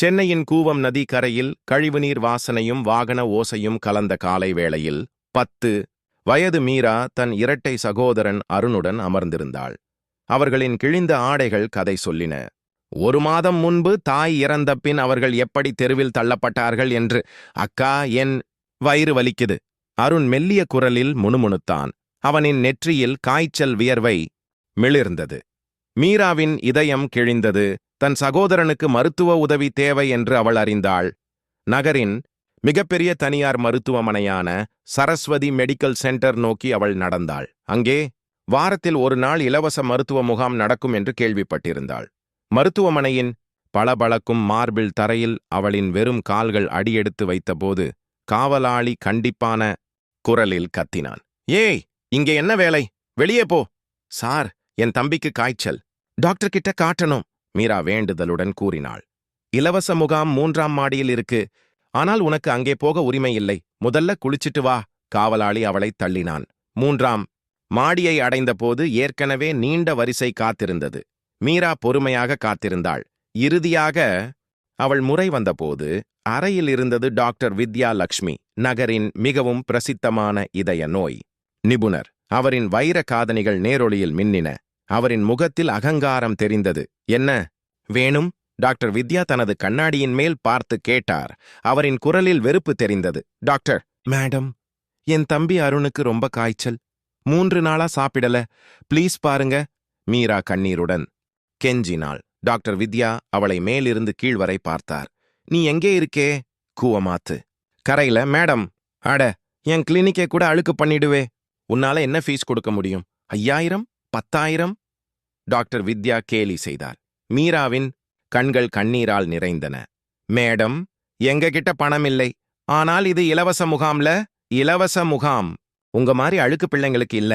சென்னையின் கூவம் நதி கரையில் கழிவுநீர் வாசனையும் வாகன ஓசையும் கலந்த காலை வேளையில் பத்து வயது மீரா தன் இரட்டை சகோதரன் அருணுடன் அமர்ந்திருந்தாள். அவர்களின் கிழிந்த ஆடைகள் கதை சொல்லின. ஒரு மாதம் முன்பு தாய் இறந்த பின் அவர்கள் எப்படி தெருவில் தள்ளப்பட்டார்கள் என்று அக்கா என் வயிறு வலிக்குது அருண் மெல்லிய குரலில் முணுமுணுத்தான். அவனின் நெற்றியில் காய்ச்சல் வியர்வை மிளிர்ந்தது. மீராவின் இதயம் கிழிந்தது. தன் சகோதரனுக்கு மருத்துவ உதவி தேவை என்று அவள் அறிந்தாள். நகரின் மிகப்பெரிய தனியார் மருத்துவமனையான சரஸ்வதி மெடிக்கல் சென்டர் நோக்கி அவள் நடந்தாள். அங்கே வாரத்தில் ஒரு நாள் இலவச மருத்துவ முகாம் நடக்கும் என்று கேள்விப்பட்டிருந்தாள். மருத்துவமனையின் பளபளக்கும் மார்பிள் தரையில் அவளின் வெறும் கால்கள் அடியெடுத்து வைத்தபோது காவலாளி கண்டிப்பான குரலில் கத்தினான். ஏய் இங்கே என்ன வேலை? வெளியே போ. சார் என் தம்பிக்கு காய்ச்சல். டாக்டர் கிட்ட காட்டணும். மீரா வேண்டுதலுடன் கூறினாள். இலவச முகாம் மூன்றாம் மாடியில் இருக்கு. ஆனால் உனக்கு அங்கே போக உரிமை இல்லை. முதல்ல குளிச்சிட்டு வா. காவலாளி அவளைத் தள்ளினான். மூன்றாம். மாடியை அடைந்தபோது ஏற்கனவே நீண்ட வரிசை காத்திருந்தது. மீரா பொறுமையாக காத்திருந்தாள். இறுதியாக அவள் முறை வந்தபோது அறையில் இருந்தது டாக்டர் வித்யா லக்ஷ்மி நகரின் மிகவும் பிரசித்தமான இதய நோய். நிபுணர். அவரின் வைர காதணிகள் நேரொளியில் மின்னின. அவரின் முகத்தில் அகங்காரம் தெரிந்தது. என்ன? வேணும்? டாக்டர் வித்யா தனது கண்ணாடியின் மேல் பார்த்து கேட்டார். அவரின் குரலில் வெறுப்பு தெரிந்தது. டாக்டர் மேடம் என் தம்பி அருணுக்கு ரொம்ப காய்ச்சல். மூன்று நாளா சாப்பிடல. ப்ளீஸ் பாருங்க. மீரா கண்ணீருடன் கெஞ்சினாள். டாக்டர் வித்யா அவளை மேலிருந்து கீழ் வரை பார்த்தார். நீ எங்கே இருக்கே? கூவமாத்து. கரையில மேடம். அட என் கிளினிக்கை கூட அழுக்கு பண்ணிடுவே. உன்னால என்ன ஃபீஸ் கொடுக்க முடியும்? ஐயாயிரம்? பத்தாயிரம்? டாக்டர் வித்யா கேலி செய்தார். மீராவின் கண்கள் கண்ணீரால் நிறைந்தன. மேடம் எங்க கிட்ட பணம் இல்லை ஆனால் இது இலவச முகாம்ல இலவச முகாம். உங்க மாதிரி அழுக்கு பிள்ளைங்களுக்கு இல்ல.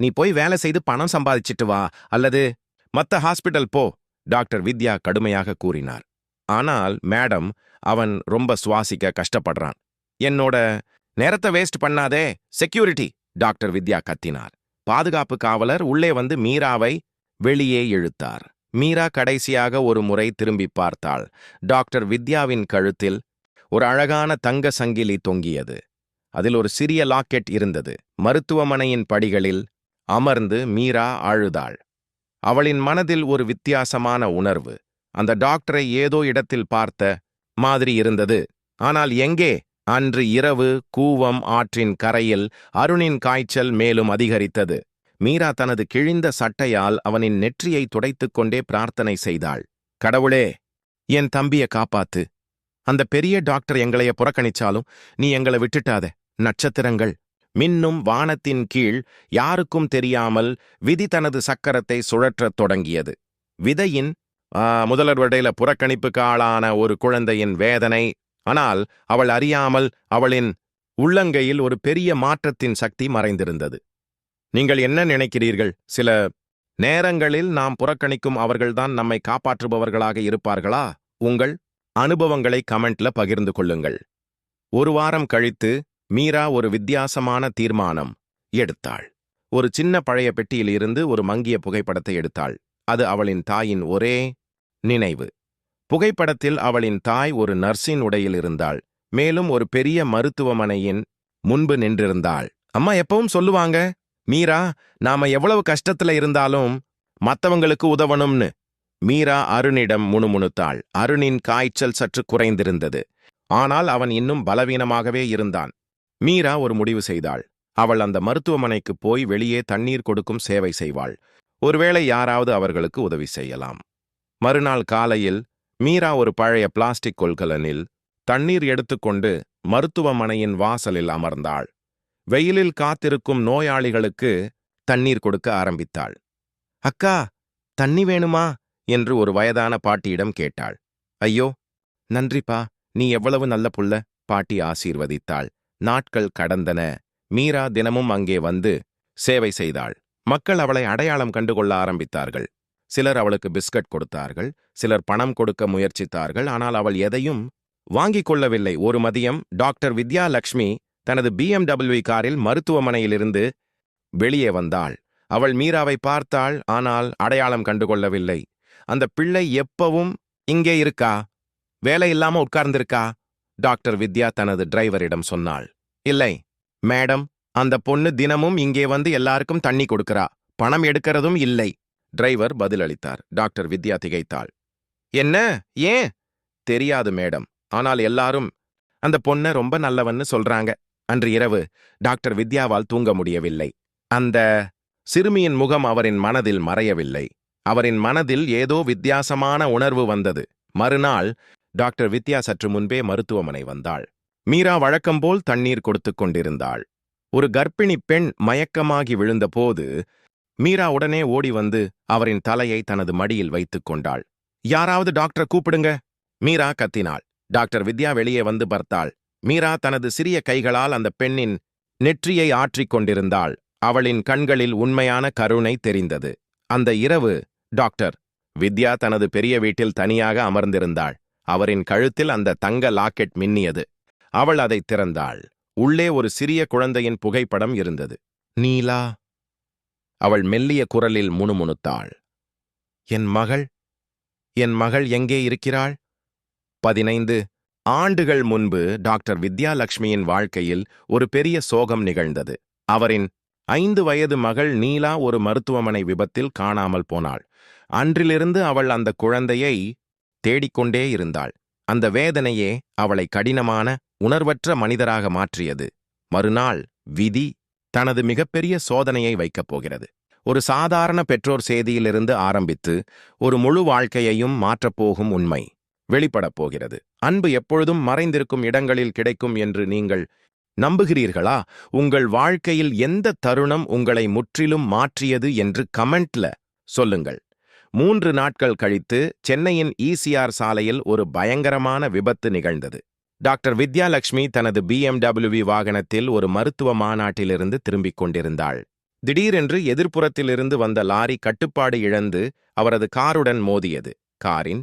நீ போய் வேலை செய்து பணம் சம்பாதிச்சிட்டு வா. அல்லது மத்த ஹாஸ்பிடல் போ டாக்டர் வித்யா கடுமையாக கூறினார். ஆனால் மேடம் அவன் ரொம்ப சுவாசிக்க கஷ்டப்படுறான். என்னோட நேரத்தை வேஸ்ட் பண்ணாதே. செக்யூரிட்டி டாக்டர் வித்யா கத்தினார். பாதுகாப்பு காவலர் உள்ளே வந்து மீராவை வெளியே இழுத்தார் மீரா கடைசியாக ஒரு முறை திரும்பி பார்த்தாள். டாக்டர் வித்யாவின் கழுத்தில் ஒரு அழகான தங்க சங்கிலி தொங்கியது. அதில் ஒரு சிறிய லாக்கெட் இருந்தது. மருத்துவமனையின் படிகளில் அமர்ந்து மீரா அழுதாள் அவளின் மனதில் ஒரு வித்தியாசமான உணர்வு. அந்த டாக்டரை ஏதோ இடத்தில் பார்த்த மாதிரி இருந்தது. ஆனால் எங்கே? அன்று இரவு கூவம் ஆற்றின் கரையில் அருணின் காய்ச்சல் மேலும் அதிகரித்தது. மீரா தனது கிழிந்த சட்டையால் அவனின் நெற்றியை துடைத்துக் கொண்டே பிரார்த்தனை செய்தாள். கடவுளே என் தம்பிய காப்பாத்து. அந்த பெரிய டாக்டர் எங்களைய புறக்கணிச்சாலும் நீ எங்களை விட்டுட்டாத. நட்சத்திரங்கள் மின்னும் வானத்தின் கீழ் யாருக்கும் தெரியாமல் விதி தனது சக்கரத்தை சுழற்றத் தொடங்கியது. விதையின் ஆ, முதல்வர் வடையில புறக்கணிப்புக்கு ஆளான ஒரு குழந்தையின் வேதனை. ஆனால் அவள் அறியாமல் அவளின் உள்ளங்கையில் ஒரு பெரிய மாற்றத்தின் சக்தி மறைந்திருந்தது. நீங்கள் என்ன நினைக்கிறீர்கள்? சில நேரங்களில் நாம் புறக்கணிக்கும் அவர்கள்தான் நம்மை காப்பாற்றுபவர்களாக இருப்பார்களா? உங்கள் அனுபவங்களை கமெண்ட்ல பகிர்ந்து கொள்ளுங்கள். ஒரு வாரம் கழித்து மீரா ஒரு வித்தியாசமான தீர்மானம் எடுத்தாள். ஒரு சின்ன பழைய பெட்டியிலிருந்து ஒரு மங்கிய புகைப்படத்தை எடுத்தாள். அது அவளின் தாயின் ஒரே நினைவு. புகைப்படத்தில் அவளின் தாய் ஒரு நர்ஸின் உடையில் இருந்தாள். மேலும் ஒரு பெரிய மருத்துவமனையின் முன்பு நின்றிருந்தாள். அம்மா எப்பவும் சொல்லுவாங்க மீரா நாம எவ்வளவு கஷ்டத்துல இருந்தாலும் மத்தவங்களுக்கு உதவணும்னு. மீரா அருணிடம் முணுமுணுத்தாள். அருணின் காய்ச்சல் சற்று குறைந்திருந்தது. ஆனால் அவன் இன்னும் பலவீனமாகவே இருந்தான். மீரா ஒரு முடிவு செய்தாள். அவள் அந்த மருத்துவமனைக்கு போய் வெளியே தண்ணீர் கொடுக்கும் சேவை செய்வாள். ஒருவேளை யாராவது அவர்களுக்கு உதவி செய்யலாம். மறுநாள் காலையில் மீரா ஒரு பழைய பிளாஸ்டிக் கொள்கலனில் தண்ணீர் எடுத்துக்கொண்டு மருத்துவமனையின் வாசலில் அமர்ந்தாள். வெயிலில் காத்திருக்கும் நோயாளிகளுக்கு தண்ணீர் கொடுக்க ஆரம்பித்தாள். அக்கா தண்ணி வேணுமா? என்று ஒரு வயதான பாட்டியிடம் கேட்டாள். ஐயோ நன்றிப்பா நீ எவ்வளவு நல்ல புள்ள பாட்டி ஆசீர்வதித்தாள். நாட்கள் கடந்தன. மீரா தினமும் அங்கே வந்து சேவை செய்தாள். மக்கள் அவளை அடையாளம் கண்டுகொள்ள ஆரம்பித்தார்கள். சிலர் அவளுக்கு பிஸ்கட் கொடுத்தார்கள். சிலர் பணம் கொடுக்க முயற்சித்தார்கள். ஆனால் அவள் எதையும் வாங்கிக் கொள்ளவில்லை. ஒரு மதியம் டாக்டர் வித்யா லக்ஷ்மி தனது பிஎம்டபிள்யூ காரில் மருத்துவமனையிலிருந்து வெளியே வந்தாள். அவள் மீராவை பார்த்தாள் ஆனால் அடையாளம் கண்டுகொள்ளவில்லை. அந்த பிள்ளை எப்பவும் இங்கே இருக்கா? வேலை இல்லாம உட்கார்ந்திருக்கா? டாக்டர் வித்யா தனது டிரைவரிடம் சொன்னாள். இல்லை மேடம் அந்த பொண்ணு தினமும் இங்கே வந்து எல்லாருக்கும் தண்ணி கொடுக்கறா. பணம் எடுக்கிறதும் இல்லை. டிரைவர் பதிலளித்தார். டாக்டர் வித்யா திகைத்தாள். என்ன? ஏன்? தெரியாது மேடம். ஆனால் எல்லாரும் அந்த பொண்ண ரொம்ப நல்லவன்னு சொல்றாங்க. அன்று இரவு டாக்டர் வித்யாவால் தூங்க முடியவில்லை. அந்த சிறுமியின் முகம் அவரின் மனதில் மறையவில்லை. அவரின் மனதில் ஏதோ வித்தியாசமான உணர்வு வந்தது. மறுநாள் டாக்டர் வித்யா சற்று முன்பே மருத்துவமனை வந்தாள். மீரா வழக்கம்போல் தண்ணீர் கொடுத்துக் கொண்டிருந்தாள். ஒரு கர்ப்பிணி பெண் மயக்கமாகி விழுந்தபோது மீரா உடனே ஓடி வந்து அவரின் தலையை தனது மடியில் வைத்துக் கொண்டாள். யாராவது டாக்டரை கூப்பிடுங்க. மீரா கத்தினாள். டாக்டர் வித்யா வெளியே வந்து பார்த்தாள். மீரா தனது சிறிய கைகளால் அந்த பெண்ணின் நெற்றியை ஆற்றிக் கொண்டிருந்தாள். அவளின் கண்களில் உண்மையான கருணை தெரிந்தது. அந்த இரவு டாக்டர் வித்யா தனது பெரிய வீட்டில் தனியாக அமர்ந்திருந்தாள். அவரின் கழுத்தில் அந்த தங்க லாக்கெட் மின்னியது. அவள் அதை திறந்தாள். உள்ளே ஒரு சிறிய குழந்தையின் புகைப்படம் இருந்தது. நீலா அவள் மெல்லிய குரலில் முணுமுணுத்தாள். என் மகள் என் மகள் எங்கே இருக்கிறாள்? பதினைந்து ஆண்டுகள் முன்பு டாக்டர் வித்யாலட்சுமியின் வாழ்க்கையில் ஒரு பெரிய சோகம் நிகழ்ந்தது. அவரின் ஐந்து வயது மகள் நீலா ஒரு மருத்துவமனை விபத்தில் காணாமல் போனாள். அன்றிலிருந்து அவள் அந்த குழந்தையை தேடிக்கொண்டே இருந்தாள். அந்த வேதனையே அவளை கடினமான உணர்வற்ற மனிதராக மாற்றியது. மறுநாள் விதி தனது மிகப்பெரிய சோதனையை வைக்கப் போகிறது. ஒரு சாதாரண பெற்றோர் செய்தியிலிருந்து ஆரம்பித்து ஒரு முழு வாழ்க்கையையும் மாற்றப்போகும் உண்மை. வெளிப்படப் போகிறது அன்பு எப்பொழுதும் மறைந்திருக்கும் இடங்களில் கிடைக்கும் என்று நீங்கள் நம்புகிறீர்களா? உங்கள் வாழ்க்கையில் எந்த தருணம் உங்களை முற்றிலும் மாற்றியது என்று கமெண்ட்ல சொல்லுங்கள். மூன்று நாட்கள் கழித்து சென்னையின் ஈசிஆர் சாலையில் ஒரு பயங்கரமான விபத்து நிகழ்ந்தது. டாக்டர் வித்யாலட்சுமி தனது பிஎம்டபிள்யூவி வாகனத்தில் ஒரு மருத்துவ மாநாட்டிலிருந்து திரும்பிக் கொண்டிருந்தாள். திடீரென்று எதிர்ப்புறத்திலிருந்து வந்த லாரி கட்டுப்பாடு இழந்து அவரது காருடன் மோதியது. காரின்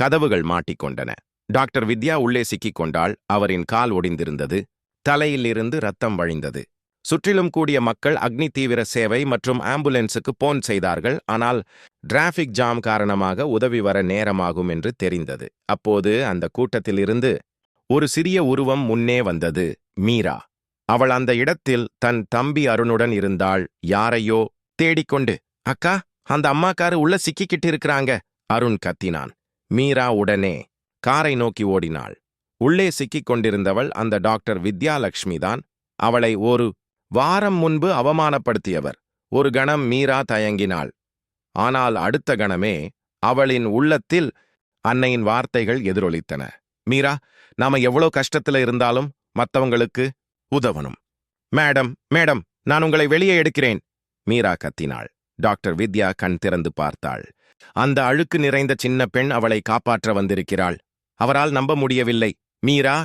கதவுகள் மாட்டிக்கொண்டன. டாக்டர் வித்யா உள்ளே சிக்கிக் கொண்டாள். அவரின் கால் ஒடிந்திருந்தது. தலையிலிருந்து ரத்தம் வழிந்தது. சுற்றிலும் கூடிய மக்கள் அக்னி தீவிர சேவை மற்றும் ஆம்புலன்ஸுக்கு போன் செய்தார்கள். ஆனால் டிராஃபிக் ஜாம் காரணமாக உதவி வர நேரமாகும் என்று தெரிந்தது. அப்போது அந்த கூட்டத்திலிருந்து ஒரு சிறிய உருவம் முன்னே வந்தது. மீரா. அவள் அந்த இடத்தில் தன் தம்பி அருணுடன் இருந்தாள். யாரையோ தேடிக்கொண்டு அக்கா அந்த அம்மாக்காரு உள்ள சிக்கிக்கிட்டு இருக்கிறாங்க. அருண் கத்தினான். மீரா உடனே காரை நோக்கி ஓடினாள். உள்ளே சிக்கிக் கொண்டிருந்தவள் அந்த டாக்டர் வித்யாலட்சுமி தான். அவளை ஒரு வாரம் முன்பு அவமானப்படுத்தியவர். ஒரு கணம் மீரா தயங்கினாள். ஆனால் அடுத்த கணமே அவளின் உள்ளத்தில் அன்னையின் வார்த்தைகள் எதிரொலித்தன. மீரா நாம எவ்வளோ கஷ்டத்துல இருந்தாலும் மத்தவங்களுக்கு உதவணும். மேடம் மேடம் நான் உங்களை வெளியே எடுக்கிறேன். மீரா கத்தினாள். டாக்டர் வித்யா கண் திறந்து பார்த்தாள். அந்த அழுக்கு நிறைந்த சின்ன பெண் அவளை காப்பாற்ற வந்திருக்கிறாள். அவரால் நம்ப முடியவில்லை. மீரா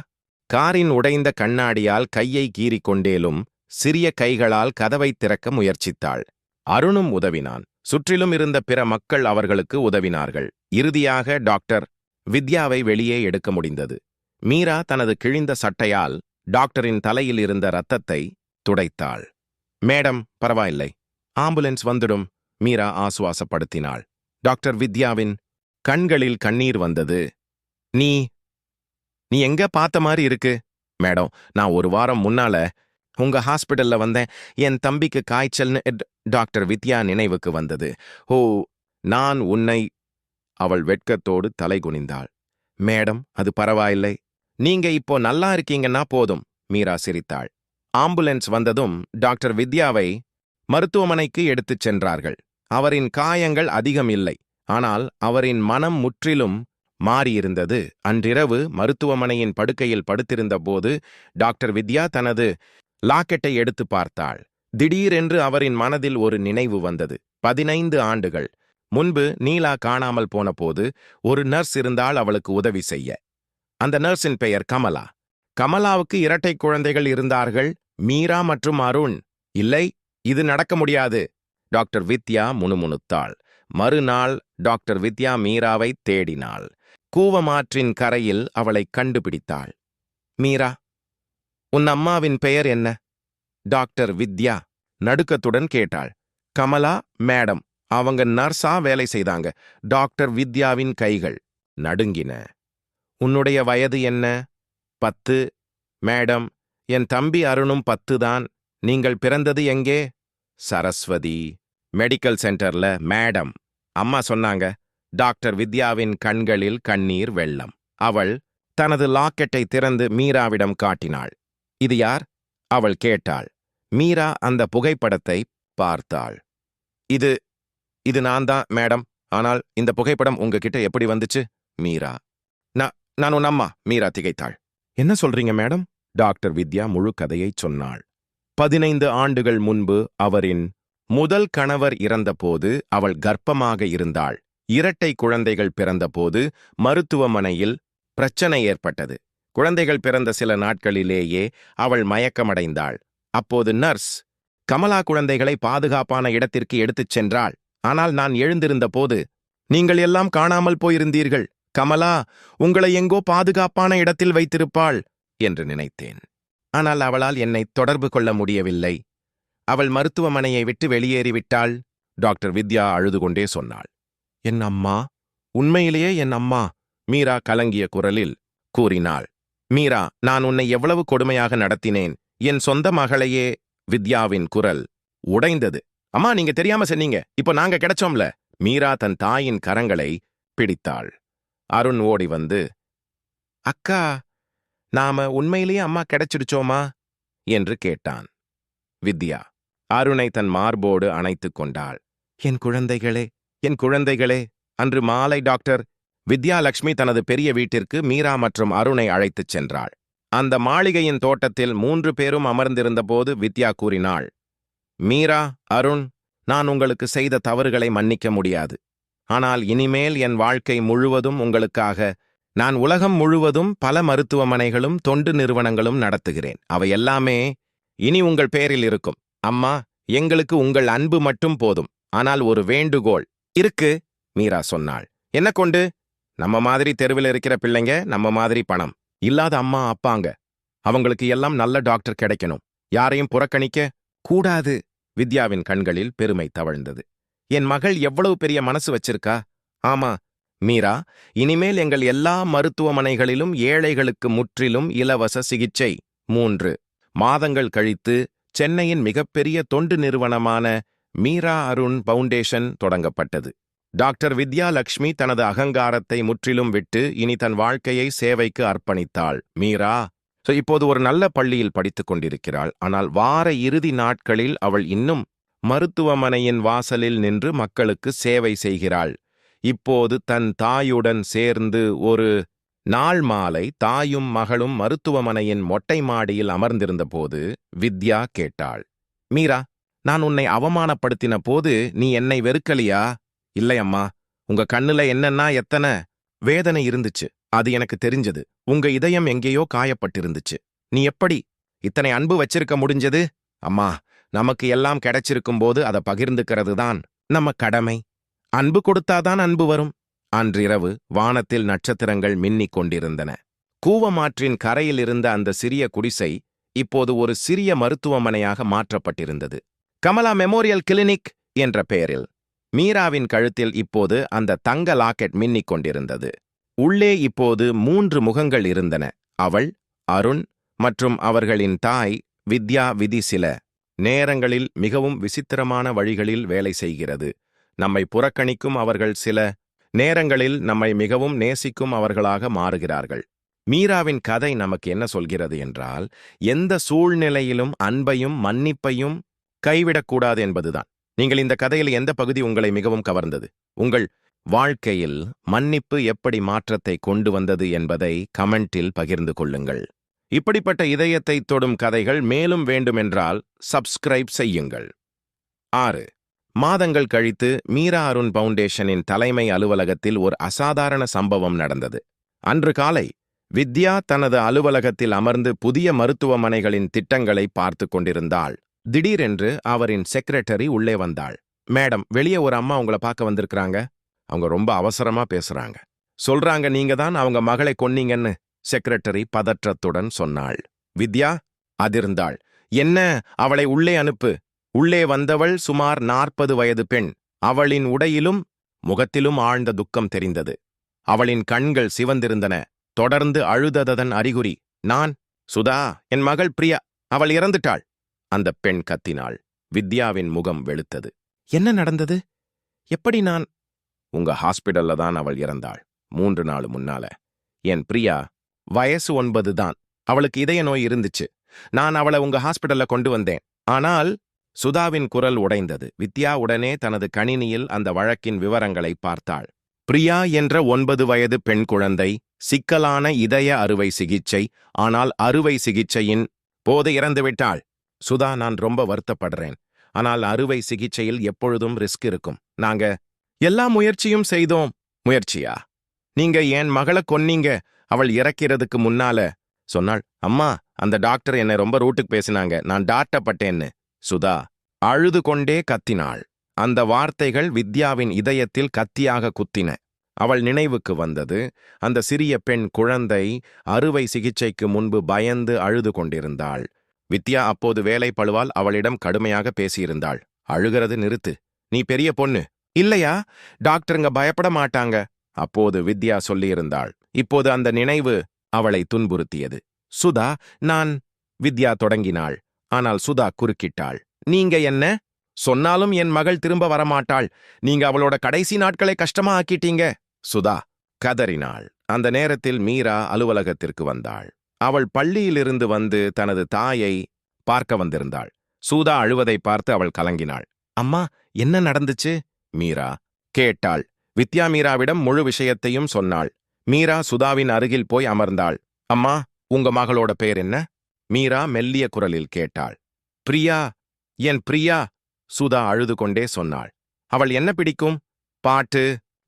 காரின் உடைந்த கண்ணாடியால் கையை கீறிக் கொண்டேலும் சிறிய கைகளால் கதவை திறக்க முயற்சித்தாள். அருணும் உதவினான். சுற்றிலும் இருந்த பிற மக்கள் அவர்களுக்கு உதவினார்கள். இறுதியாக டாக்டர் வித்யாவை வெளியே எடுக்க முடிந்தது. மீரா தனது கிழிந்த சட்டையால் டாக்டரின் தலையில் இருந்த ரத்தத்தை துடைத்தாள். மேடம் பரவாயில்லை. ஆம்புலன்ஸ் வந்துடும் மீரா ஆசுவாசப்படுத்தினாள். டாக்டர் வித்யாவின் கண்களில் கண்ணீர் வந்தது. நீ நீ எங்க பார்த்த மாதிரி இருக்கு? மேடம் நான் ஒரு வாரம் முன்னால உங்க ஹாஸ்பிடல்ல வந்தேன். என் தம்பிக்கு காய்ச்சல்னு டாக்டர் வித்யா நினைவுக்கு வந்தது. ஓ நான் உன்னை அவள் வெட்கத்தோடு தலை குனிந்தாள். மேடம் அது பரவாயில்லை. நீங்க இப்போ நல்லா இருக்கீங்கன்னா போதும் மீரா சிரித்தாள். ஆம்புலன்ஸ் வந்ததும் டாக்டர் வித்யாவை மருத்துவமனைக்கு எடுத்துச் சென்றார்கள். அவரின் காயங்கள் அதிகம் இல்லை. ஆனால் அவரின் மனம் முற்றிலும் மாறியிருந்தது. அன்றிரவு மருத்துவமனையின் படுக்கையில் படுத்திருந்த போது டாக்டர் வித்யா தனது லாக்கெட்டை எடுத்து பார்த்தாள். திடீரென்று அவரின் மனதில் ஒரு நினைவு வந்தது. பதினைந்து ஆண்டுகள். முன்பு நீலா காணாமல் போனபோது ஒரு நர்ஸ் இருந்தால் அவளுக்கு உதவி செய்ய. அந்த நர்ஸின் பெயர் கமலா. கமலாவுக்கு இரட்டை குழந்தைகள் இருந்தார்கள். மீரா மற்றும் அருண். இல்லை இது நடக்க முடியாது. டாக்டர் வித்யா முணுமுணுத்தாள். மறுநாள் டாக்டர் வித்யா மீராவை தேடினாள். கூவமாற்றின் கரையில் அவளை கண்டுபிடித்தாள். மீரா உன் அம்மாவின் பெயர் என்ன? டாக்டர் வித்யா நடுக்கத்துடன் கேட்டாள். கமலா மேடம் அவங்க நர்ஸா வேலை செய்தாங்க. டாக்டர் வித்யாவின் கைகள். நடுங்கின. உன்னுடைய வயது என்ன? பத்து. மேடம் என் தம்பி அருணும் பத்து தான். நீங்கள் பிறந்தது எங்கே? சரஸ்வதி மெடிக்கல் சென்டர்ல மேடம் அம்மா சொன்னாங்க டாக்டர் வித்யாவின் கண்களில் கண்ணீர் வெள்ளம். அவள் தனது லாக்கெட்டை திறந்து மீராவிடம் காட்டினாள். இது யார்? அவள் கேட்டாள். மீரா அந்த புகைப்படத்தை பார்த்தாள். இது இது நான் தான் மேடம் ஆனால் இந்த புகைப்படம் உங்ககிட்ட எப்படி வந்துச்சு? மீரா. நான் நான் உன் அம்மா மீரா திகைத்தாள். என்ன சொல்றீங்க மேடம் டாக்டர் வித்யா முழு கதையை சொன்னாள். பதினைந்து ஆண்டுகள் முன்பு அவரின் முதல் கணவர் இறந்தபோது அவள் கர்ப்பமாக இருந்தாள். இரட்டை குழந்தைகள் பிறந்தபோது மருத்துவமனையில் பிரச்சனை ஏற்பட்டது. குழந்தைகள் பிறந்த சில நாட்களிலேயே அவள் மயக்கமடைந்தாள். அப்போது நர்ஸ் கமலா குழந்தைகளை பாதுகாப்பான இடத்திற்கு எடுத்துச் சென்றாள். ஆனால் நான் எழுந்திருந்த போது நீங்கள் எல்லாம் காணாமல் போயிருந்தீர்கள். கமலா உங்களை எங்கோ பாதுகாப்பான இடத்தில் வைத்திருப்பாள் என்று நினைத்தேன். ஆனால் அவளால் என்னை தொடர்பு கொள்ள முடியவில்லை. அவள் மருத்துவமனையை விட்டு வெளியேறிவிட்டாள். டாக்டர் வித்யா அழுது கொண்டே சொன்னாள். என் அம்மா உண்மையிலேயே என் அம்மா மீரா கலங்கிய குரலில் கூறினாள். மீரா நான் உன்னை எவ்வளவு கொடுமையாக நடத்தினேன். என் சொந்த மகளையே வித்யாவின் குரல் உடைந்தது. அம்மா நீங்க தெரியாம சொன்னீங்க. இப்போ நாங்க கிடைச்சோம்ல. மீரா தன் தாயின் கரங்களை பிடித்தாள். அருண் ஓடி வந்து அக்கா நாம உண்மையிலேயே அம்மா கிடைச்சிடுச்சோமா? என்று கேட்டான். வித்யா அருணை தன் மார்போடு அணைத்துக் கொண்டாள். என் குழந்தைகளே என் குழந்தைகளே அன்று மாலை டாக்டர் வித்யாலட்சுமி தனது பெரிய வீட்டிற்கு மீரா மற்றும் அருணை அழைத்துச் சென்றாள். அந்த மாளிகையின் தோட்டத்தில் மூன்று பேரும் அமர்ந்திருந்தபோது வித்யா கூறினாள் மீரா அருண் நான் உங்களுக்கு செய்த தவறுகளை மன்னிக்க முடியாது. ஆனால் இனிமேல் என் வாழ்க்கை முழுவதும் உங்களுக்காக நான் உலகம் முழுவதும் பல மருத்துவமனைகளும் தொண்டு நிறுவனங்களும் நடத்துகிறேன். அவை எல்லாமே இனி உங்கள் பெயரில் இருக்கும். அம்மா எங்களுக்கு உங்கள் அன்பு மட்டும் போதும். ஆனால் ஒரு வேண்டுகோள் இருக்கு மீரா சொன்னாள். என்ன கொண்டு? நம்ம மாதிரி தெருவில் இருக்கிற பிள்ளைங்க நம்ம மாதிரி பணம். இல்லாத அம்மா அப்பாங்க. அவங்களுக்கு எல்லாம் நல்ல டாக்டர் கிடைக்கணும். யாரையும் புறக்கணிக்க கூடாது வித்யாவின் கண்களில் பெருமை தவழ்ந்தது. என் மகள் எவ்வளவு பெரிய மனசு வச்சிருக்கா? ஆமா மீரா இனிமேல் எங்கள் எல்லா மருத்துவமனைகளிலும் ஏழைகளுக்கு முற்றிலும் இலவச சிகிச்சை. மூன்று. மாதங்கள் கழித்து சென்னையின் மிகப்பெரிய தொண்டு நிறுவனமான மீரா அருண் பவுண்டேஷன் தொடங்கப்பட்டது. டாக்டர் வித்யாலட்சுமி தனது அகங்காரத்தை முற்றிலும் விட்டு இனி தன் வாழ்க்கையை சேவைக்கு அர்ப்பணித்தாள். மீரா சோ இப்போது ஒரு நல்ல பள்ளியில் படித்துக் கொண்டிருக்கிறாள். ஆனால் வார இறுதி நாட்களில் அவள் இன்னும் மருத்துவமனையின் வாசலில் நின்று மக்களுக்கு சேவை செய்கிறாள். இப்போது தன் தாயுடன் சேர்ந்து ஒரு நாள் மாலை தாயும் மகளும் மருத்துவமனையின் மொட்டை மாடியில் அமர்ந்திருந்தபோது வித்யா கேட்டாள் மீரா நான் உன்னை அவமானப்படுத்தின போது நீ என்னை வெறுக்கலியா? இல்லை அம்மா உங்க கண்ணுல என்னன்னா எத்தனை வேதனை இருந்துச்சு அது எனக்கு தெரிஞ்சது. உங்க இதயம் எங்கேயோ காயப்பட்டிருந்துச்சு. நீ எப்படி இத்தனை அன்பு வச்சிருக்க முடிஞ்சது? அம்மா நமக்கு எல்லாம் கிடைச்சிருக்கும் போது அதை பகிர்ந்துக்கிறது தான் நம்ம கடமை. அன்பு கொடுத்தாதான் அன்பு வரும். அன்றிரவு வானத்தில் நட்சத்திரங்கள் மின்னிக் கொண்டிருந்தன. கூவமாற்றின் கரையில் இருந்த அந்த சிறிய குடிசை இப்போது ஒரு சிறிய மருத்துவமனையாக மாற்றப்பட்டிருந்தது. கமலா மெமோரியல் கிளினிக் என்ற பெயரில். மீராவின் கழுத்தில் இப்போது அந்த தங்க லாக்கெட் மின்னிக் கொண்டிருந்தது. உள்ளே இப்போது மூன்று முகங்கள் இருந்தன. அவள் அருண் மற்றும் அவர்களின் தாய் வித்யா விதி சில நேரங்களில் மிகவும் விசித்திரமான வழிகளில் வேலை செய்கிறது. நம்மை புறக்கணிக்கும் அவர்கள் சில நேரங்களில் நம்மை மிகவும் நேசிக்கும் அவர்களாக மாறுகிறார்கள். மீராவின் கதை நமக்கு என்ன சொல்கிறது என்றால் எந்த சூழ்நிலையிலும் அன்பையும் மன்னிப்பையும் கைவிடக்கூடாது என்பதுதான். நீங்கள் இந்த கதையில் எந்த பகுதி உங்களை மிகவும் கவர்ந்தது? உங்கள் வாழ்க்கையில் மன்னிப்பு எப்படி மாற்றத்தை கொண்டு வந்தது என்பதை கமெண்டில் பகிர்ந்து கொள்ளுங்கள். இப்படிப்பட்ட இதயத்தை தொடும் கதைகள் மேலும் வேண்டுமென்றால் சப்ஸ்கிரைப் செய்யுங்கள். ஆறு மாதங்கள் கழித்து மீரா அருண் பவுண்டேஷனின் தலைமை அலுவலகத்தில் ஒரு அசாதாரண சம்பவம் நடந்தது. அன்று காலை வித்யா தனது அலுவலகத்தில் அமர்ந்து புதிய மருத்துவமனைகளின் திட்டங்களை பார்த்து கொண்டிருந்தாள். திடீரென்று அவரின் செக்ரட்டரி உள்ளே வந்தாள். மேடம் வெளியே ஒரு அம்மா உங்களை பார்க்க வந்திருக்கிறாங்க. அவங்க ரொம்ப அவசரமா பேசுறாங்க. சொல்றாங்க நீங்க தான் அவங்க மகளை கொன்னீங்கன்னு. செக்ரட்டரி பதற்றத்துடன் சொன்னாள். வித்யா அதிர்ந்தாள். என்ன? அவளை உள்ளே அனுப்பு. உள்ளே வந்தவள் சுமார் நாற்பது வயது பெண். அவளின் உடையிலும் முகத்திலும் ஆழ்ந்த துக்கம் தெரிந்தது. அவளின் கண்கள் சிவந்திருந்தன. தொடர்ந்து அழுததன் அறிகுறி நான் சுதா என் மகள் பிரியா அவள் இறந்துட்டாள். அந்த பெண் கத்தினாள். வித்யாவின் முகம் வெளுத்தது. என்ன நடந்தது? எப்படி நான்? உங்க ஹாஸ்பிடல்ல தான் அவள் இறந்தாள் மூன்று நாள் முன்னால. என் பிரியா வயசு ஒன்பது தான். அவளுக்கு இதய நோய் இருந்துச்சு. நான் அவளை உங்க ஹாஸ்பிடல்ல கொண்டு வந்தேன். ஆனால் சுதாவின் குரல் உடைந்தது. வித்யா உடனே தனது கணினியில் அந்த வழக்கின் விவரங்களை பார்த்தாள். பிரியா என்ற ஒன்பது வயது பெண் குழந்தை சிக்கலான இதய அறுவை சிகிச்சை ஆனால் அறுவை சிகிச்சையின் போது இறந்துவிட்டாள். சுதா நான் ரொம்ப வருத்தப்படுறேன். ஆனால் அறுவை சிகிச்சையில் எப்பொழுதும் ரிஸ்க் இருக்கும். நாங்க எல்லா முயற்சியும் செய்தோம். முயற்சியா? நீங்க என் மகளை கொன்னீங்க? அவள் இறக்கிறதுக்கு முன்னால சொன்னாள். அம்மா அந்த டாக்டர் என்னை ரொம்ப ரூட்டுக்கு பேசினாங்க. நான் டாட்டப்பட்டேன்னு சுதா அழுது கொண்டே கத்தினாள். அந்த வார்த்தைகள் வித்யாவின் இதயத்தில் கத்தியாக குத்தின. அவள் நினைவுக்கு வந்தது அந்த சிறிய பெண் குழந்தை அறுவை சிகிச்சைக்கு முன்பு பயந்து அழுது கொண்டிருந்தாள். வித்யா அப்போது வேலை பழுவால் அவளிடம் கடுமையாக பேசியிருந்தாள். அழுகிறது நிறுத்து. நீ பெரிய பொண்ணு. இல்லையா? டாக்டருங்க பயப்பட மாட்டாங்க. அப்போது வித்யா சொல்லியிருந்தாள். இப்போது அந்த நினைவு அவளை துன்புறுத்தியது. சுதா நான் வித்யா தொடங்கினாள். ஆனால் சுதா குறுக்கிட்டாள். நீங்க என்ன? சொன்னாலும் என் மகள் திரும்ப வரமாட்டாள். நீங்க அவளோட கடைசி நாட்களை கஷ்டமா ஆக்கிட்டீங்க. சுதா கதறினாள். அந்த நேரத்தில் மீரா அலுவலகத்திற்கு வந்தாள். அவள் பள்ளியிலிருந்து வந்து தனது தாயை பார்க்க வந்திருந்தாள். சூதா அழுவதை பார்த்து அவள் கலங்கினாள். அம்மா என்ன நடந்துச்சு? மீரா கேட்டாள். வித்யா மீராவிடம் முழு விஷயத்தையும் சொன்னாள். மீரா சுதாவின் அருகில் போய் அமர்ந்தாள். அம்மா உங்க மகளோட பேர் என்ன? மீரா மெல்லிய குரலில் கேட்டாள். பிரியா என் பிரியா சுதா அழுது கொண்டே சொன்னாள். அவள் என்ன பிடிக்கும்? பாட்டு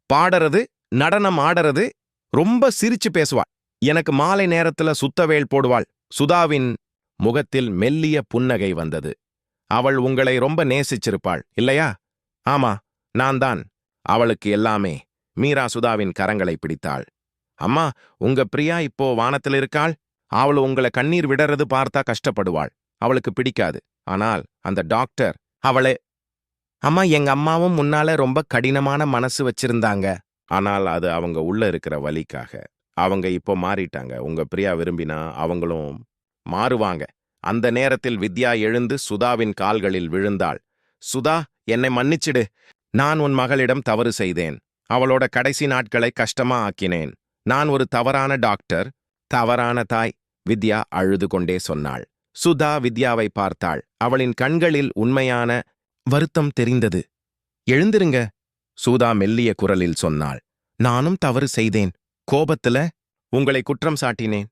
பாடறது நடனம் ஆடறது? ரொம்ப சிரிச்சு பேசுவாள். எனக்கு மாலை நேரத்துல சுத்தவேல் போடுவாள். சுதாவின் முகத்தில் மெல்லிய புன்னகை வந்தது. அவள் உங்களை ரொம்ப நேசிச்சிருப்பாள் இல்லையா? ஆமா நான் தான் அவளுக்கு எல்லாமே. மீரா சுதாவின் கரங்களை பிடித்தாள். அம்மா உங்க பிரியா இப்போ வானத்தில் இருக்காள் அவள் உங்களை கண்ணீர் விடறது பார்த்தா கஷ்டப்படுவாள். அவளுக்கு பிடிக்காது. ஆனால் அந்த டாக்டர் அவளே அம்மா எங்க அம்மாவும் முன்னால ரொம்ப கடினமான மனசு வச்சிருந்தாங்க. ஆனால் அது அவங்க உள்ள இருக்கிற வலிக்காக. அவங்க இப்போ மாறிட்டாங்க. உங்க பிரியா விரும்பினா அவங்களும் மாறுவாங்க. அந்த நேரத்தில் வித்யா எழுந்து சுதாவின் கால்களில் விழுந்தாள். சுதா என்னை மன்னிச்சிடு. நான் உன் மகளிடம் தவறு செய்தேன். அவளோட கடைசி நாட்களை கஷ்டமா ஆக்கினேன். நான் ஒரு தவறான டாக்டர் தவறான தாய். வித்யா அழுது கொண்டே சொன்னாள். சுதா வித்யாவை பார்த்தாள். அவளின் கண்களில் உண்மையான வருத்தம் தெரிந்தது. எழுந்திருங்க. சூதா மெல்லிய குரலில் சொன்னாள். நானும் தவறு செய்தேன். கோபத்துல உங்களை குற்றம் சாட்டினேன்.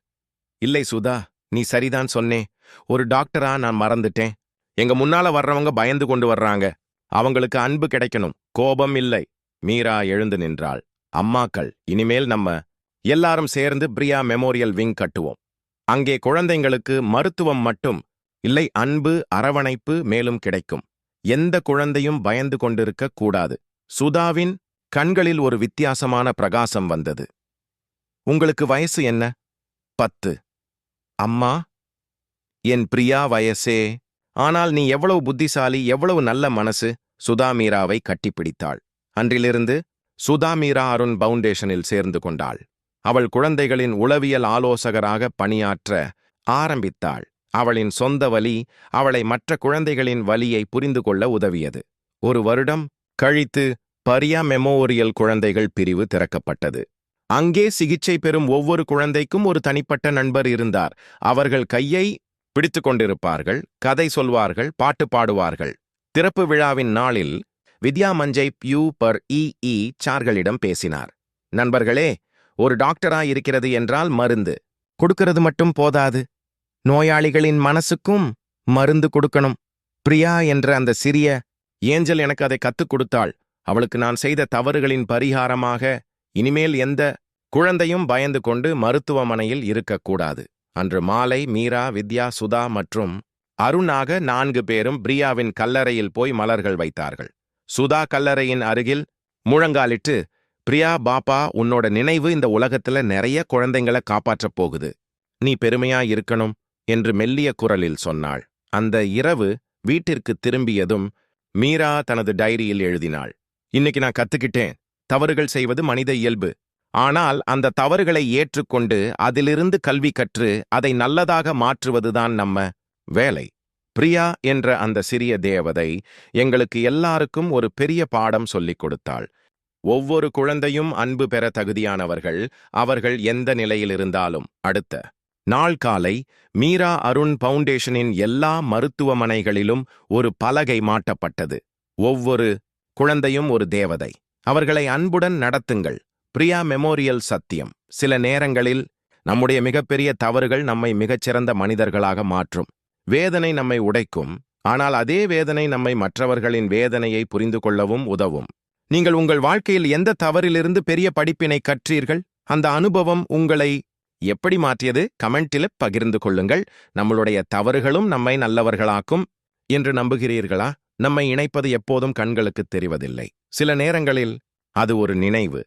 இல்லை சுதா நீ சரிதான் சொன்னே. ஒரு டாக்டரா நான் மறந்துட்டேன். எங்க முன்னால வர்றவங்க பயந்து கொண்டு வர்றாங்க. அவங்களுக்கு அன்பு கிடைக்கணும். கோபம் இல்லை. மீரா எழுந்து நின்றாள். அம்மாக்கள் இனிமேல் நம்ம எல்லாரும் சேர்ந்து பிரியா மெமோரியல் விங் கட்டுவோம். அங்கே குழந்தைங்களுக்கு மருத்துவம் மட்டும் இல்லை அன்பு அரவணைப்பு மேலும் கிடைக்கும். எந்த குழந்தையும் பயந்து கொண்டிருக்க கூடாது. சுதாவின் கண்களில் ஒரு வித்தியாசமான பிரகாசம் வந்தது. உங்களுக்கு வயசு என்ன? பத்து. அம்மா என் பிரியா வயசே. ஆனால் நீ எவ்வளவு புத்திசாலி எவ்வளவு நல்ல மனசு சுதாமீராவை கட்டிப்பிடித்தாள். அன்றிலிருந்து சுதா மீரா அருண் பவுண்டேஷனில் சேர்ந்து கொண்டாள். அவள் குழந்தைகளின் உளவியல் ஆலோசகராக பணியாற்ற ஆரம்பித்தாள். அவளின் சொந்த வலி அவளை மற்ற குழந்தைகளின் வலியை புரிந்து கொள்ள உதவியது. ஒரு வருடம் கழித்து பரியா மெமோரியல் குழந்தைகள் பிரிவு திறக்கப்பட்டது. அங்கே சிகிச்சை பெறும் ஒவ்வொரு குழந்தைக்கும் ஒரு தனிப்பட்ட நண்பர் இருந்தார். அவர்கள் கையை பிடித்துக் கொண்டிருப்பார்கள் கதை சொல்வார்கள் பாட்டு பாடுவார்கள். திறப்பு விழாவின் நாளில் வித்யா மஞ்சை பியூ பர் இ சார்களிடம் பேசினார். நண்பர்களே ஒரு டாக்டரா இருக்கிறது என்றால் மருந்து. கொடுக்கிறது மட்டும் போதாது. நோயாளிகளின் மனசுக்கும் மருந்து கொடுக்கணும். பிரியா என்ற அந்த சிறிய ஏஞ்சல் எனக்கு அதை கத்துக் கொடுத்தாள். அவளுக்கு நான் செய்த தவறுகளின் பரிகாரமாக இனிமேல் எந்த குழந்தையும் பயந்து கொண்டு மருத்துவமனையில் இருக்கக்கூடாது. அன்று மாலை மீரா வித்யா சுதா மற்றும் அருணாக நான்கு பேரும் பிரியாவின் கல்லறையில் போய் மலர்கள் வைத்தார்கள். சுதா கல்லறையின் அருகில் முழங்காலிட்டு பிரியா பாப்பா உன்னோட நினைவு இந்த உலகத்துல நிறைய குழந்தைங்கள காப்பாற்றப் போகுது. நீ பெருமையா இருக்கணும் என்று மெல்லிய குரலில் சொன்னாள். அந்த இரவு வீட்டிற்கு திரும்பியதும் மீரா தனது டைரியில் எழுதினாள். இன்னைக்கு நான் கத்துக்கிட்டேன். தவறுகள் செய்வது மனித இயல்பு. ஆனால் அந்த தவறுகளை ஏற்றுக்கொண்டு அதிலிருந்து கல்வி கற்று அதை நல்லதாக மாற்றுவதுதான் நம்ம வேலை. பிரியா என்ற அந்த சிறிய தேவதை எங்களுக்கு எல்லாருக்கும் ஒரு பெரிய பாடம் சொல்லிக் கொடுத்தாள். ஒவ்வொரு குழந்தையும் அன்பு பெற தகுதியானவர்கள் அவர்கள் எந்த நிலையில் இருந்தாலும் அடுத்த. நாள் காலை மீரா அருண் பவுண்டேஷனின் எல்லா மருத்துவமனைகளிலும் ஒரு பலகை மாட்டப்பட்டது. ஒவ்வொரு குழந்தையும் ஒரு தேவதை. அவர்களை அன்புடன் நடத்துங்கள். பிரியா மெமோரியல் சத்தியம். சில நேரங்களில் நம்முடைய மிகப்பெரிய தவறுகள் நம்மை மிகச்சிறந்த மனிதர்களாக மாற்றும். வேதனை நம்மை உடைக்கும். ஆனால் அதே வேதனை நம்மை மற்றவர்களின் வேதனையை புரிந்து கொள்ளவும் உதவும். நீங்கள் உங்கள் வாழ்க்கையில் எந்த தவறிலிருந்து பெரிய படிப்பினை கற்றீர்கள்? அந்த அனுபவம் உங்களை எப்படி மாற்றியது? கமெண்டில் பகிர்ந்து கொள்ளுங்கள். நம்மளுடைய தவறுகளும் நம்மை நல்லவர்களாக்கும் என்று நம்புகிறீர்களா? நம்மை இணைப்பது எப்போதும் கண்களுக்கு தெரிவதில்லை. சில நேரங்களில் அது ஒரு நினைவு.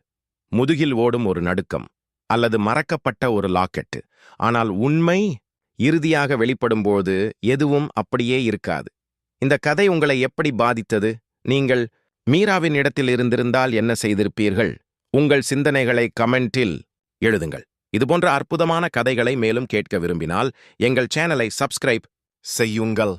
முதுகில் ஓடும் ஒரு நடுக்கம் அல்லது மறக்கப்பட்ட ஒரு லாக்கெட்டு ஆனால் உண்மை இறுதியாக வெளிப்படும்போது எதுவும் அப்படியே இருக்காது. இந்த கதை உங்களை எப்படி பாதித்தது? நீங்கள் மீராவின் இடத்தில் இருந்திருந்தால் என்ன செய்திருப்பீர்கள்? உங்கள் சிந்தனைகளை கமெண்டில் எழுதுங்கள். இதுபோன்ற அற்புதமான கதைகளை மேலும் கேட்க விரும்பினால் எங்கள் சேனலை சப்ஸ்கிரைப் செய்யுங்கள்.